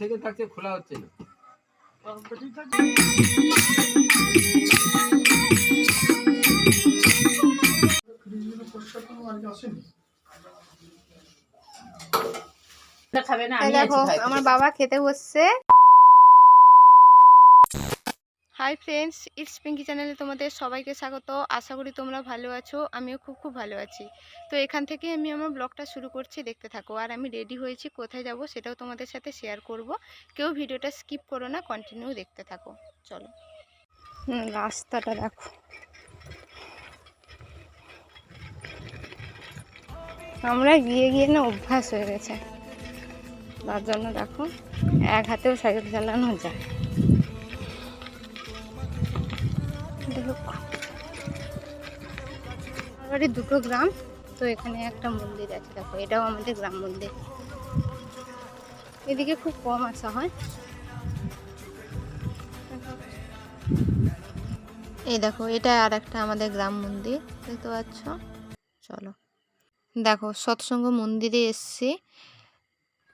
থেকে থাকছে খোলা হচ্ছে না। খাবে না আমি দেখো আমার বাবা খেতে বসছে। হাই ফ্রেন্ডস ইটস পিঙ্কি চ্যানেলে তোমাদের সবাইকে স্বাগত। আশা করি তোমরা ভালো আছো, আমিও খুব খুব ভালো আছি। তো এখান থেকে আমি আমার ব্লগটা শুরু করছি, দেখতে থাকো। আর আমি রেডি হয়েছি কোথায় যাব সেটাও তোমাদের সাথে শেয়ার করব। কেউ ভিডিওটা স্কিপ করো না কন্টিনিউ দেখতে থাকো। চলো। রাস্তাটা দেখো। আমরা গিয়ে গিয়ে না অভ্যাস হয়ে গেছে। তার জন্য দেখো, এক হাতেও সাইকেল চালানো যায়। বাড়ি দুটো গ্রাম, তো এখানে একটা মন্দির আছে, দেখো, এটাও আমাদের গ্রাম মন্দির। এদিকে খুব কম আসা হয়। এই দেখো, এটা আর একটা আমাদের গ্রাম মন্দির, দেখতে পাচ্ছ? চলো। দেখো, সৎসঙ্গ মন্দিরে এসছি।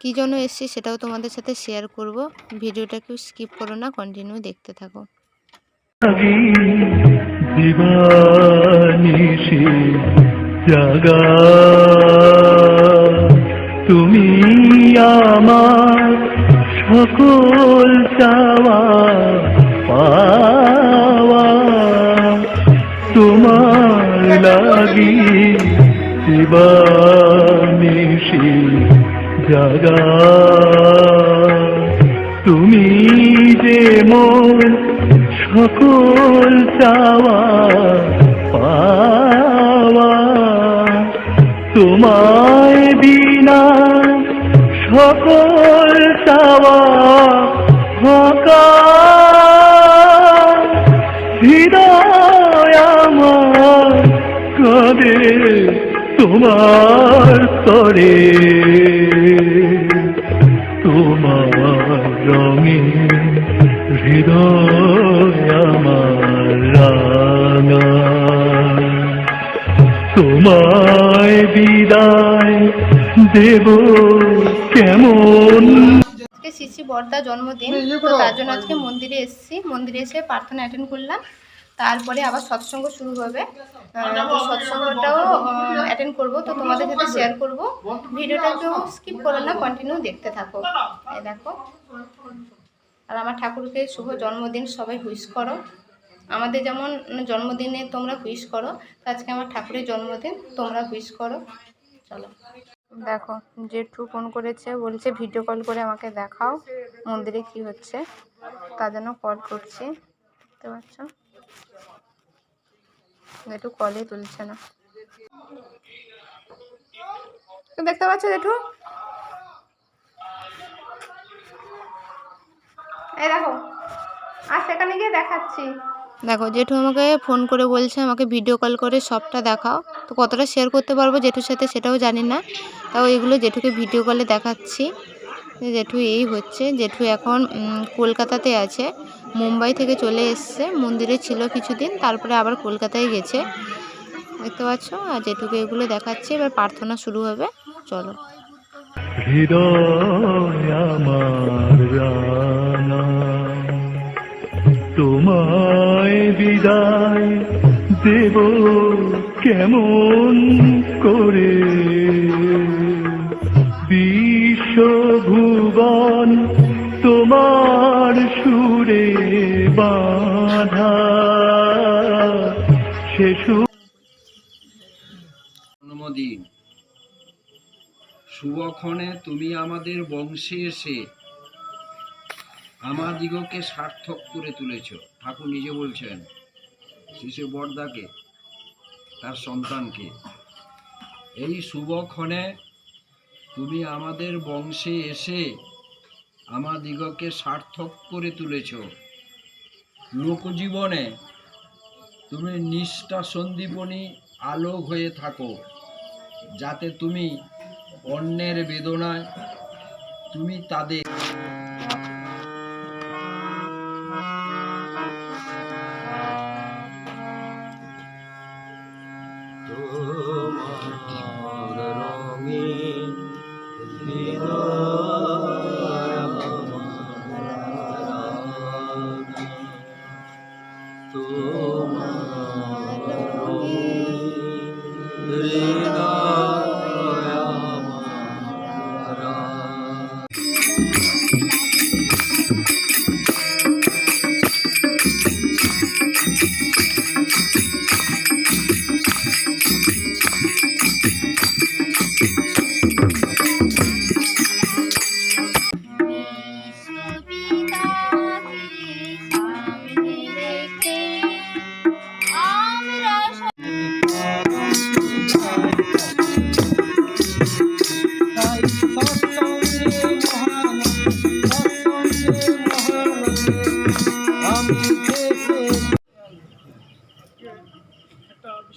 কী জন্য এসছি সেটাও তোমাদের সাথে শেয়ার করব। ভিডিওটা কেউ স্কিপ করো না কন্টিনিউ দেখতে থাকো। লাগি দিবানিশি জাগা। তুমি আমার সকল চাওয়া, পাওয়া। তোমার লাগি দিবানিশি জাগা। তুমি যে মন সকল চাওয়া পাওয়া। তোমায় বিনা সকল চাওয়া তোমার তরে। তোমার রঙে হৃদয় আমার তোমায় বিদায় দেব কেমন? আজকে শিশি বর্দা জন্মদিন তো তার জন্য আজকে মন্দিরে এসেছি। মন্দিরে এসে প্রার্থনা অ্যাটেন্ড করলাম। তারপরে আবার সৎসঙ্গ শুরু হবে। তো সৎসঙ্গটাও অ্যাটেন্ড করব। তো তোমাদের সাথে শেয়ার করব। ভিডিওটা কেউ স্কিপ করো না কন্টিনিউ দেখতে থাকো। দেখো। আর আমার ঠাকুরকে শুভ জন্মদিন সবাই হুইশ করো। আমাদের যেমন জন্মদিনে তোমরা হুইশ করো আজকে আমার ঠাকুরের জন্মদিন, তোমরা হুইশ করো। চলো। দেখো, জেঠু ফোন করেছে, বলছে ভিডিও কল করে আমাকে দেখাও, মন্দিরে কি হচ্ছে তার জন্য কল করছি। দেখতে পাচ্ছ? জেঠু কলই তুলছে না। দেখতে পাচ্ছ জেঠু? এই দেখো, আর সেখানে গিয়ে দেখাচ্ছি। দেখো, জেঠু আমাকে ফোন করে বলছে, আমাকে ভিডিও কল করে সবটা দেখাও। তো কতটা শেয়ার করতে পারব জেঠুর সাথে সেটাও জানি না। তাও এগুলো জেঠুকে ভিডিও কলে দেখাচ্ছি। জেঠু এই হচ্ছে। জেঠু এখন কলকাতাতে আছে। মুম্বাই থেকে চলে এসছে। মন্দিরে ছিল কিছুদিন, তারপরে আবার কলকাতায় গেছে। দেখতে পাচ্ছ? আর জেঠুকে এগুলো দেখাচ্ছি। এবার প্রার্থনা শুরু হবে। চলো। তোমায় বিদায় দেব কেমন করে? বিশ্বভুবন তোমার সুরে বাধা। সুর অনুমোদিন শুভক্ষণে তুমি আমাদের বংশে এসে আমাদিগকে সার্থক করে তুলেছ। ঠাকুর নিজে বলছেন, শিশু বর্দাকে, তার সন্তানকে, এই শুভক্ষণে তুমি আমাদের বংশে এসে আমাদিগকে সার্থক করে তুলেছ। লোকজীবনে তুমি নিষ্ঠা সন্দীপনী আলোক হয়ে থাকো, যাতে তুমি অন্যের বেদনায় তুমি তাদের তোমার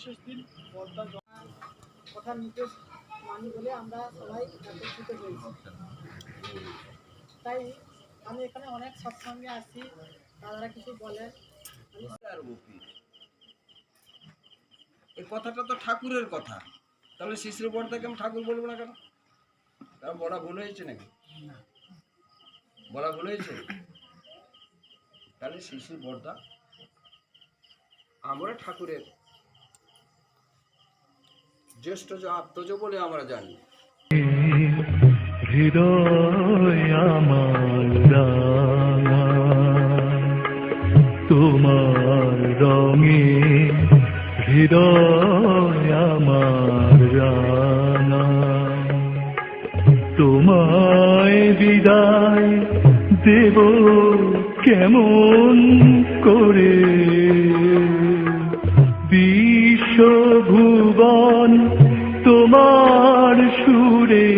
বিশেষ দিন পদ্মা কথা নির্দেশ মানি বলে আমরা সবাই একত্রিত হয়েছি। তাই আমি এখানে অনেক সৎসঙ্গে আসি তারা কিছু বলে এই কথাটা তো ঠাকুরের কথা। তাহলে শিশির বর্দাকে আমি ঠাকুর বলব না কেন? তারা বলা ভুল হয়েছে নাকি? বলা ভুল হয়েছে? তাহলে শিশির বর্দা আমরা ঠাকুরের জ্যেষ্ঠ আত্মজ বলে আমরা জানি। তোমার রঙে হৃদয় আমার রাঙা তোমায় বিদায় দেব কেমন করে? বিশ্বভুবন তোমার সুরে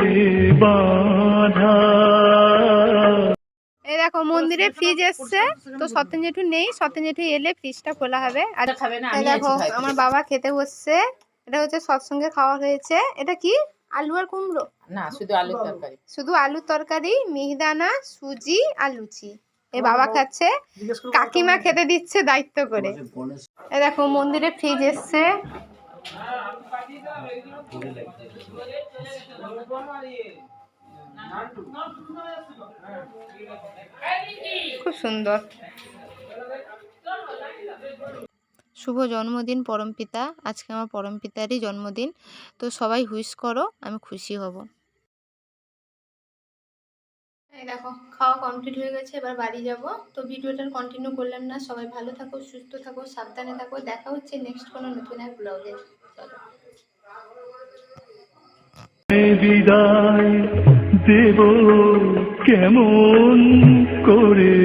বাঁধা। এই দেখো মন্দিরে ফ্রিজ এসছে। তো সত্যেন জেঠু নেই সত্যেন জেঠু এলে ফ্রিজটা খোলা হবে। আর দেখো আমার বাবা খেতে বসছে। এটা হচ্ছে সৎসঙ্গে খাওয়া হয়েছে। এটা কি? আলু আর কুমড়ো? না শুধু আলুর তরকারি। শুধু আলুর তরকারি মিহিদানা সুজি আর লুচি। এই বাবা খাচ্ছে কাকিমা খেতে দিচ্ছে দায়িত্ব করে। এই দেখো মন্দিরে ফ্রিজ এসছে। খুব সুন্দর। শুভ জন্মদিন পরমপিতা। আজকে আমার পরমপিতারই জন্মদিন। তো সবাই হুইশ করো আমি খুশি হব। এই দেখো, খাওয়া কমপ্লিট হয়ে গেছে, এবার বাড়ি যাব। তো ভিডিওটা কন্টিনিউ করলাম না। সবাই ভালো থাকো, সুস্থ থাকো, সাবধানে থাকো। দেখা হচ্ছে নেক্সট কোনো নতুন এক ব্লগে চলো। বিদায় দেব কেমন করে?